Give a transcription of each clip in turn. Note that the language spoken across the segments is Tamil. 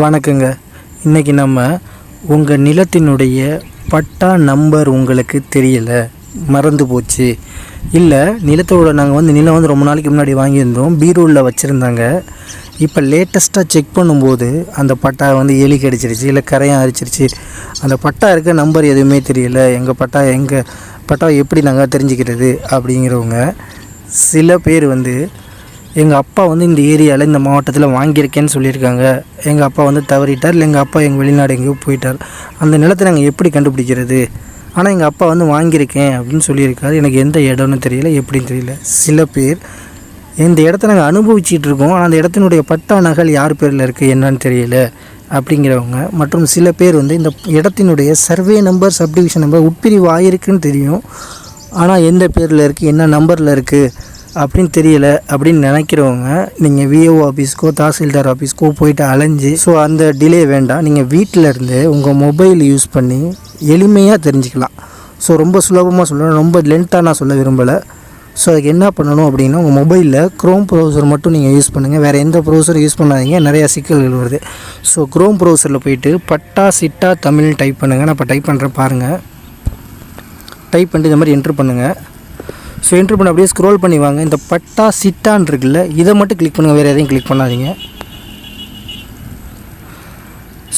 வணக்கங்க. இன்றைக்கி நம்ம உங்கள் நிலத்தினுடைய பட்டா நம்பர் உங்களுக்கு தெரியலை மறந்து போச்சு. இல்லை நிலத்தோட நாங்கள் வந்து நிலம் வந்து ரொம்ப நாளைக்கு முன்னாடி வாங்கியிருந்தோம் பீரோவில் வச்சுருந்தாங்க. இப்போ லேட்டஸ்ட்டாக செக் பண்ணும்போது அந்த பட்டா வந்து எலி கடிச்சிருச்சு இல்லை கரையான் அரிச்சிருச்சு. அந்த பட்டா இருக்க நம்பர் எதுவுமே தெரியல எங்கள் பட்டா எங்கள் பட்டா எப்படி நாங்கள் தெரிஞ்சுக்கிறது அப்படிங்கிறவங்க சில பேர் வந்து எங்கள் அப்பா வந்து இந்த ஏரியாவில் இந்த மாவட்டத்தில் வாங்கியிருக்கேன்னு சொல்லியிருக்காங்க. எங்கள் அப்பா வந்து தவறிட்டார் இல்லை எங்கள் அப்பா எங்கள் வெளிநாடு எங்கேயோ போயிட்டார். அந்த நிலத்தை நாங்கள் எப்படி கண்டுபிடிக்கிறது? ஆனால் எங்கள் அப்பா வந்து வாங்கியிருக்கேன் அப்படின்னு சொல்லியிருக்காரு. எனக்கு எந்த இடம்னு தெரியல எப்படின்னு தெரியல. சில பேர் இந்த இடத்த நாங்கள் அனுபவிச்சிட்டு இருக்கோம். ஆனால் அந்த இடத்தினுடைய பட்டா நகல் யார் பேரில் இருக்குது என்னன்னு தெரியல அப்படிங்கிறவங்க. மற்றும் சில பேர் வந்து இந்த இடத்தினுடைய சர்வே நம்பர் சப்டிவிஷன் நம்பர் உட்பிரிவு ஆயிருக்குன்னு தெரியும். ஆனால் எந்த பேரில் இருக்குது என்ன நம்பரில் இருக்குது அப்படின்னு தெரியல அப்படின்னு நினைக்கிறவங்க நீங்கள் விஓ ஆஃபீஸ்க்கோ தாசில்தார் ஆஃபீஸ்க்கோ போயிட்டு அலைஞ்சு ஸோ அந்த டிலே வேண்டாம். நீங்கள் வீட்டில் இருந்து உங்கள் மொபைல் யூஸ் பண்ணி எளிமையாக தெரிஞ்சுக்கலாம். ஸோ ரொம்ப சுலபமாக சொல்லணும் ரொம்ப லென்த்தாக நான் சொல்ல விரும்பலை. ஸோ அதுக்கு என்ன பண்ணணும் அப்படின்னா உங்கள் மொபைலில் க்ரோம் ப்ரௌசர் மட்டும் நீங்கள் யூஸ் பண்ணுங்கள் வேறு எந்த ப்ரௌசரும் யூஸ் பண்ணாதீங்க நிறையா சிக்கல்கள் வருது. ஸோ க்ரோம் ப்ரௌசரில் போயிட்டு பட்டா சிட்டா தமிழ் டைப் பண்ணுங்கள் நான் இப்போ டைப் பண்ணுறேன் பாருங்கள் டைப் பண்ணிட்டு இந்த மாதிரி என்ட்ரு பண்ணுங்கள் ஸோ என்ட்ரு பண்ணி அப்படியே ஸ்க்ரோல் பண்ணி வாங்க. இந்த பட்டா சிட்டான் இருக்குல்ல இதை மட்டும் கிளிக் பண்ணுங்கள் வேறு எதையும் கிளிக் பண்ணாதீங்க.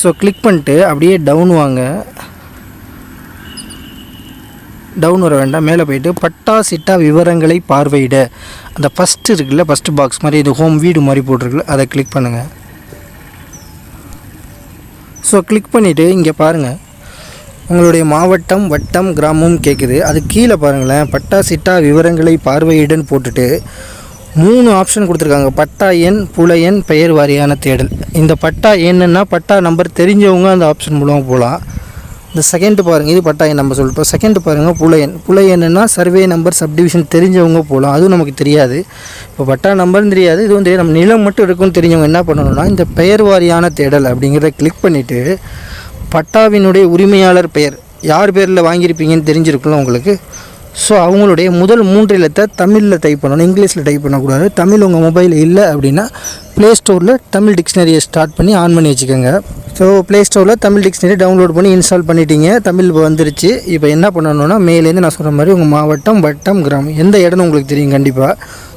ஸோ கிளிக் பண்ணிட்டு அப்படியே டவுன் வாங்க. டவுன் வர வேண்டாம். மேலே போயிட்டு பட்டா சிட்டா விவரங்களை பார்வையிட. அந்த ஃபஸ்ட்டு இருக்குல்ல ஃபஸ்ட்டு பாக்ஸ் மாதிரி இது ஹோம் வீடு மாதிரி போட்டிருக்குல்ல அதை கிளிக் பண்ணுங்கள் ஸோ கிளிக் பண்ணிவிட்டு இங்கே பாருங்கள் உங்களுடைய மாவட்டம் வட்டம் கிராமம் கேட்குது அது கீழே பாருங்களேன். பட்டா சிட்டா விவரங்களை பார்வையிடன் போட்டுட்டு மூணு ஆப்ஷன் கொடுத்துருக்காங்க. பட்டா எண் புல எண் பெயர் வாரியான தேடல். இந்த பட்டா எண்ணுன்னா பட்டா நம்பர் தெரிஞ்சவங்க அந்த ஆப்ஷன் மூலமாக போகலாம் இந்த செகண்ட் பாருங்கள் இது பட்டா எண் நம்பர் சொல்லிட்டோம் செகண்ட் பாருங்கள் புல எண். புல எண்ணுன்னா சர்வே நம்பர் சப்டிவிஷன் தெரிஞ்சவங்க போகலாம் அதுவும் நமக்கு தெரியாது. இப்போ பட்டா நம்பர்னு தெரியாது. இது வந்து நம்ம நிலம் மட்டும் இருக்குன்னு தெரிஞ்சவங்க என்ன பண்ணணும்னா இந்த பெயர் வாரியான தேடல் அப்படிங்கிறத கிளிக் பண்ணிவிட்டு பட்டாவினுடைய உரிமையாளர் பெயர். யார் பேரில் வாங்கியிருப்பீங்கன்னு தெரிஞ்சிருக்குல்ல உங்களுக்கு? ஸோ அவங்களுடைய முதல் மூன்று எழுத்தை தமிழில் டைப் பண்ணணும். இங்கிலீஷில் டைப் பண்ணக்கூடாது. தமிழ் உங்கள் மொபைல் இல்லை அப்படின்னா ப்ளே ஸ்டோரில் தமிழ் டிக்ஷனரியை ஸ்டார்ட் பண்ணி ஆன் பண்ணி வச்சுக்கோங்க. ஸோ ப்ளே ஸ்டோரில் தமிழ் டிக்ஷனரி டவுன்லோட் பண்ணி இன்ஸ்டால் பண்ணிட்டீங்க. தமிழ் இப்போ வந்துருச்சு. இப்போ என்ன பண்ணணும்னா மேலேருந்து நான் சொல்கிற மாதிரி உங்கள் மாவட்டம் வட்டம் கிராமம் எந்த இடம்னு உங்களுக்கு தெரியும் கண்டிப்பாக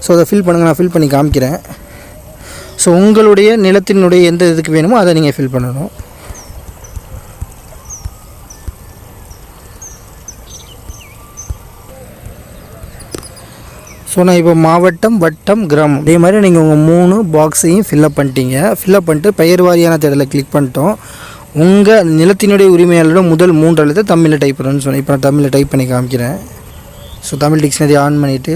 ஸோ அதை ஃபில் பண்ணுங்கள் நான் ஃபில் பண்ணி காமிக்கிறேன். ஸோ உங்களுடைய நிலத்தினுடைய எந்த இதுக்கு வேணுமோ அதை நீங்கள் ஃபில் பண்ணணும். ஸோ நான் இப்போ மாவட்டம் வட்டம் கிராமம். இதே மாதிரி நீங்கள் உங்கள் மூணு பாக்ஸையும் ஃபில்லப் பண்ணிட்டீங்க. ஃபில்லப் பண்ணிட்டு பெயர் வாரியான தேடலை கிளிக் பண்ணிட்டோம். உங்கள் நிலத்தினுடைய உரிமையாளரோட முதல் மூன்று எழுத்து தமிழில் டைப் பண்ணணும்னு சொன்னேன். இப்போ நான் தமிழில் டைப் பண்ணி காமிக்கிறேன். ஸோ தமிழ் டிக்ஷனரி ஆன் பண்ணிவிட்டு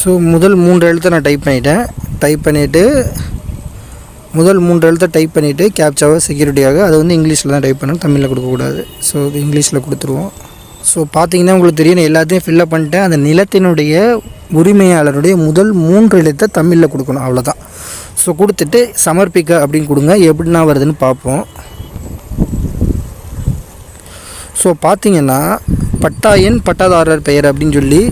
ஸோ முதல் மூன்று எழுத்தை நான் டைப் பண்ணிட்டேன். டைப் பண்ணிவிட்டு முதல் மூன்று எழுத்தை டைப் பண்ணிவிட்டு கேப்சாவை செக்யூரிட்டியாக அதை வந்து இங்கிலீஷில் தான் டைப் பண்ணணும். தமிழில் கொடுக்கக்கூடாது. ஸோ இது இங்கிலீஷில் கொடுத்துருவோம். ஸோ பார்த்தீங்கன்னா உங்களுக்கு தெரியும் நான் எல்லாத்தையும் ஃபில்லப் பண்ணிட்டேன். அந்த நிலத்தினுடைய உரிமையாளருடைய முதல் மூன்று எழுத்தை தமிழில் கொடுக்கணும். அவ்வளோதான் ஸோ கொடுத்துட்டு சமர்ப்பிக்க அப்படின்னு கொடுங்க. எப்படின்னா வருதுன்னு பார்ப்போம். ஸோ பார்த்தீங்கன்னா பட்டா எண் பட்டாதாரர் பெயர் அப்படின்னு சொல்லி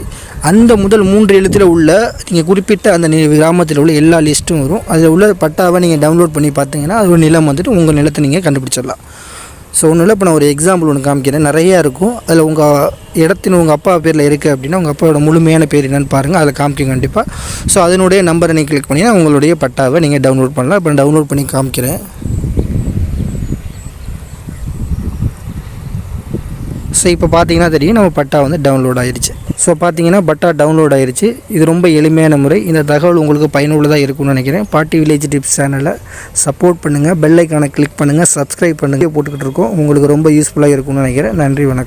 அந்த முதல் மூன்று எழுத்தில் உள்ள நீங்கள் குறிப்பிட்ட அந்த கிராமத்தில் உள்ள எல்லா லிஸ்ட்டும் வரும். அதில் உள்ள பட்டாவை நீங்கள் டவுன்லோட் பண்ணி பார்த்தீங்கன்னா அது ஒரு நிலம் வந்துட்டு உங்கள் நிலத்தை நீங்கள் கண்டுபிடிச்சிடலாம். ஸோ ஒன்றும் இல்லை இப்போ நான் ஒரு எக்ஸாம்பிள் ஒன்று காமிக்கிறேன். நிறையா இருக்கும். அதில் உங்கள் இடத்தின் உங்கள் அப்பா பேரில் இருக்குது அப்படின்னா உங்கள் அப்பாவோட முழுமையான பேர் என்னென்னு பாருங்கள் அதில் காமிக்கும் கண்டிப்பாக ஸோ அதனுடைய நம்பரை நீங்கள் கிளிக் பண்ணிங்கன்னா உங்களுடைய பட்டாவை நீங்கள் டவுன்லோட் பண்ணலாம். இப்போ நான் டவுன்லோட் பண்ணி காமிக்கிறேன். ஸோ இப்போ பார்த்தீங்கன்னா தெரியும் நம்ம பட்டா வந்து டவுன்லோட் ஆகிடுச்சு ஸோ பார்த்தீங்கன்னா பட்டா டவுன்லோட் ஆயிடுச்சு இது ரொம்ப எளிமையான முறை. இந்த தகவல் உங்களுக்கு பயனுள்ளதாக இருக்கும்னு நினைக்கிறேன். பாட்டி வில்லேஜ் டிப்ஸ் சேனலை சப்போர்ட் பண்ணுங்கள் பெல் ஐக்கானை கிளிக் பண்ணுங்கள் சப்ஸ்கிரைப் பண்ணுங்கள் போட்டுக்கிட்டு இருக்கோம். உங்களுக்கு ரொம்ப யூஸ்ஃபுல்லாக இருக்கும்னு நினைக்கிறேன். நன்றி வணக்கம்.